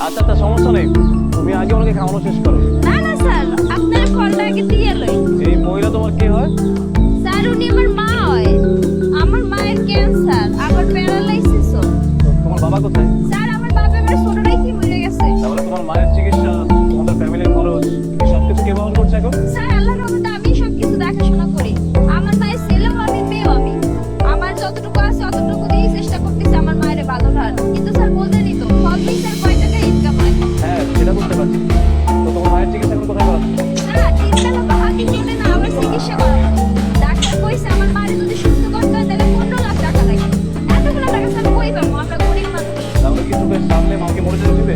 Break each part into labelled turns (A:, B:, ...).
A: আচ্ছা আচ্ছা সমস্যা নেই। তুমি আগে ওনাকে খাওয়ানো শেষ করো।
B: না না স্যার
A: হয়?
B: স্যার উনি মা হয়। আমার মায়ের ক্যান্সার
A: আমার বাবা কোথায়?
B: স্যার আমার আমার
A: তোমার মায়ের কি তোদের সামনে মাকে মরে যেতে দিবে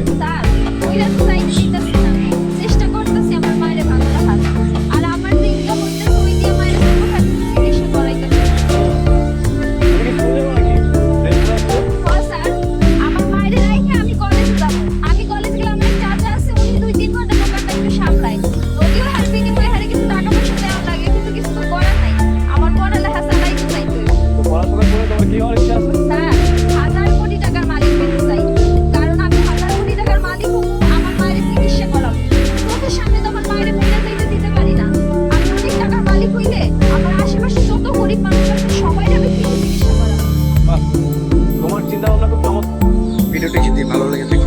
C: ভিডিওটি যদি ভালো লেগে থাকে